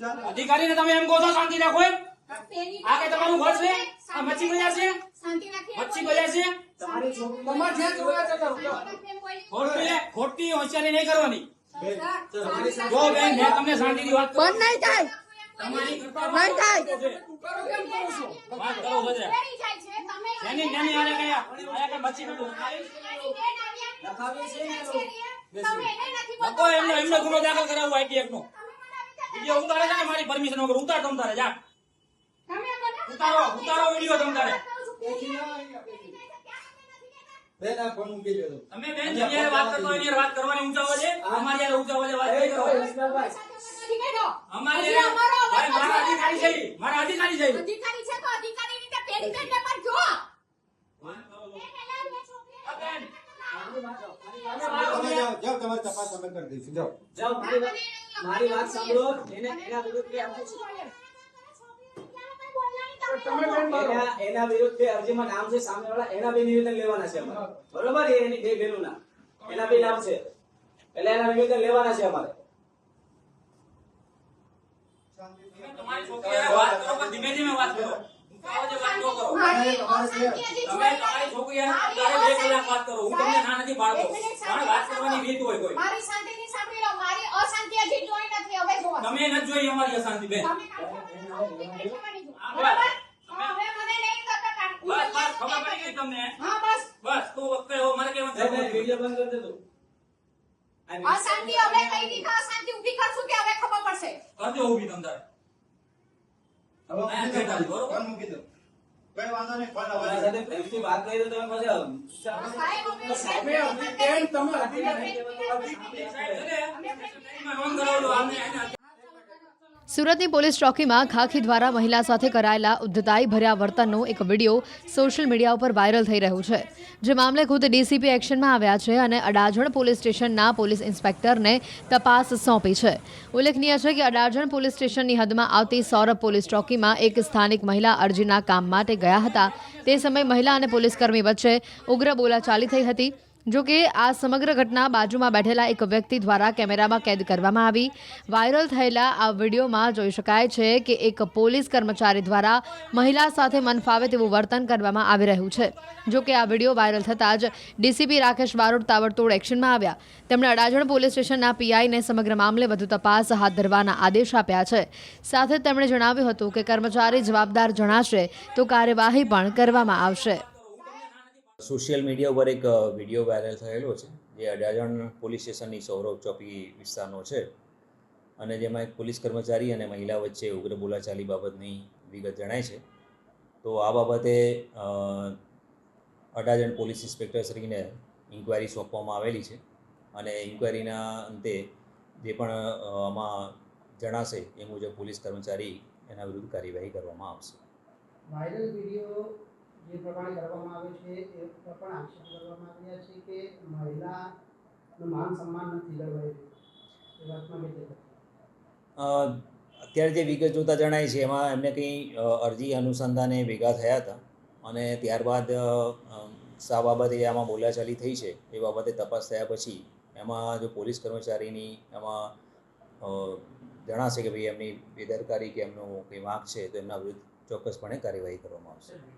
અધિકારીને તમે એમ કહો છો શાંતિ રાખો એમ. આ કે તમારું ઘર છે? આ મચ્છી બજાર છે? મચ્છી બજાર છે. ખોટી ખોટી હોશિયારી નહીં કરવાની. જો બેન મેં તમને શાંતિથી વાત બંધ નહીં થાય. તમારી નહીં થાય. વાત કરો બધે. એની નાની આને કયા? આયા મચ્છી છે લખો એમનો એમનો ગુનો દાખલ કરાવવો આઈટી એક્ટ નો વીડિયો ઉતારે છે ને મારી પરમિશન વગર. ઉતાર તમ તારે જા. તમે ઉતારો ઉતારો વિડિયો તમ તારે. બેન, આ ફોન મૂકી દેજો. તમે બેન જગ્યાએ વાત કરતો એની વાત કરવાની ઊંચા અવાજે અમારી યાર ઊંચા અવાજે વાત કરો. અમારી અમારો ભાઈ મારા અધિકારી છે મારા અધિકારી છે. અધિકારી છે તો અધિકારી ની પેલી બેનને પણ જો જાઓ, તમારી તપાસ અમે કરી દઈશું, જાઓ. જાઓ. મારી વાત સાંભળો એને એના વિરુદ્ધ બેન. એના વિરુદ્ધ જે અરજીમાં નામ છે સામેવાળા. એના બે નિવેદન લેવાના છે અમારે. બરોબર? એની બે બેનુંના. એના બે નામ છે. એટલે એના નિવેદન લેવાના છે અમારે. તમારી છોકરી વાત કરો પણ ધીમે ધીમે વાત કરો. તમારી છોકરી બે કલાક વાત કરો. હું તમને ના નથી પાડતો. પણ વાત કરવાની રીત હોય કોઈ. મારી સાંભળી લો મારી અશાંતિ હજી જોઈ નથી હવે જો તમે નથી જોઈ અમારી અશાંતિ બેન તમે કાઢો. બેઠવાની જો. હા, બરાબર? તમે- હવે મને નહીં કરતા કાઢ. બસ બસ ખબર પડી ગઈ તમને હા બસ બસ તું વખતે હો મારે કેવું બેન, બેન, વીડિયો બંધ કરી દેજો આ અશાંતિ હવે કઈ રીતે અશાંતિ ઊભી કરશું કે હવે ખબર પડશે કરજો ઊભી તમ તારે હવે મૂકી દો, બેઠા, બરોબર? ફોન મૂકી દો. કઈ વાંધો નહીં, ફોન તમારા આવવા દો. સાથે પ્રેમથી વાત કરી તો તમે પછી સાહેબ, અમે- સાહેબે અમને કેમ તમે અધિકારી નોંધ કરાવજો આમને એને સુરતની પોલીસ ચોકીમાં ખાખી દ્વારા મહિલા સાથે કરાયેલા ઉદ્ધતાઈ ભર્યા વર્તનનો એક વીડિયો સોશિયલ મીડિયા ઉપર વાયરલ થઈ રહ્યો છે. જે મામલે ખુદ ડીસીપી એક્શનમાં આવ્યા છે અને અડાજણ પોલીસ સ્ટેશનના પોલીસ ઇન્સ્પેક્ટરને તપાસ સોંપી છે. ઉલ્લેખનીય છે કે અડાજણ પોલીસ સ્ટેશનની હદમાં આવતી સૌરભ પોલીસ ચોકીમાં એક સ્થાનિક મહિલા અરજીના કામ માટે ગયા હતા. તે સમયે મહિલા અને પોલીસકર્મી વચ્ચે ઉગ્ર બોલાચાલી થઈ હતી. જો કે આ સમગ્ર ઘટના બાજુમાં બેઠેલા એક વ્યક્તિ દ્વારા કેમેરામાં કેદ કરવામાં આવી. વાયરલ થયેલા આ વિડીયોમાં જોઈ શકાય છે કે એક પોલીસ કર્મચારી દ્વારા મહિલા સાથે મનફાવે તેવું વર્તન કરવામાં આવી રહ્યું છે. જો કે આ વીડિયો વાયરલ થતાં જ ડીસીપી રાકેશ બારોટ તાબડતોડ એક્શનમાં આવ્યા. તેમણે અડાજણ પોલીસ સ્ટેશનના પીઆઈને સમગ્ર મામલે વધુ તપાસ હાથ ધરવાના આદેશ આપ્યા છે. સાથે તેમણે જણાવ્યું હતું કે કર્મચારી જવાબદાર જણાશે તો કાર્યવાહી પણ કરવામાં આવશે. સોશિયલ મીડિયા ઉપર એક વીડિયો વાયરલ થયેલો છે, જે અડાજણ પોલીસ સ્ટેશનની સૌરભ ચોકી વિસ્તારનો છે. અને જેમાં એક પોલીસ કર્મચારી અને મહિલા વચ્ચે ઉગ્ર બોલાચાલી બાબતની વિગત જણાય છે. તો આ બાબતે અડાજણ પોલીસ ઇન્સ્પેક્ટરશ્રીને ઇન્ક્વાયરી સોંપવામાં આવેલી છે. અને ઇન્ક્વાયરીના અંતે જે પણ આમાં જણાશે એ મુજબ પોલીસ કર્મચારી એના વિરુદ્ધ કાર્યવાહી કરવામાં આવશે. વાયરલ વીડિયો જે પ્રમાણે કરવામાં આવે છે, એ પણ આક્ષેપ કરવામાં આવ્યા છે કે મહિલાનું માન સન્માન નથી જળવાઈ એ વાતમાં કેટલી અત્યારે જે વિગત જોતા જણાય છે, એમાં એમને કંઈ અરજી અનુસંધાને ભેગા થયા હતા અને ત્યારબાદ શા બાબતે આમાં બોલાચાલી થઈ છે એ બાબતે તપાસ થયા પછી એમાં જો પોલીસ કર્મચારીની એમાં જણાશે કે ભાઈ એમની બેદરકારી કે એમનો કંઈ વાંક છે, તો એમના વિરુદ્ધ ચોક્કસપણે કાર્યવાહી કરવામાં આવશે.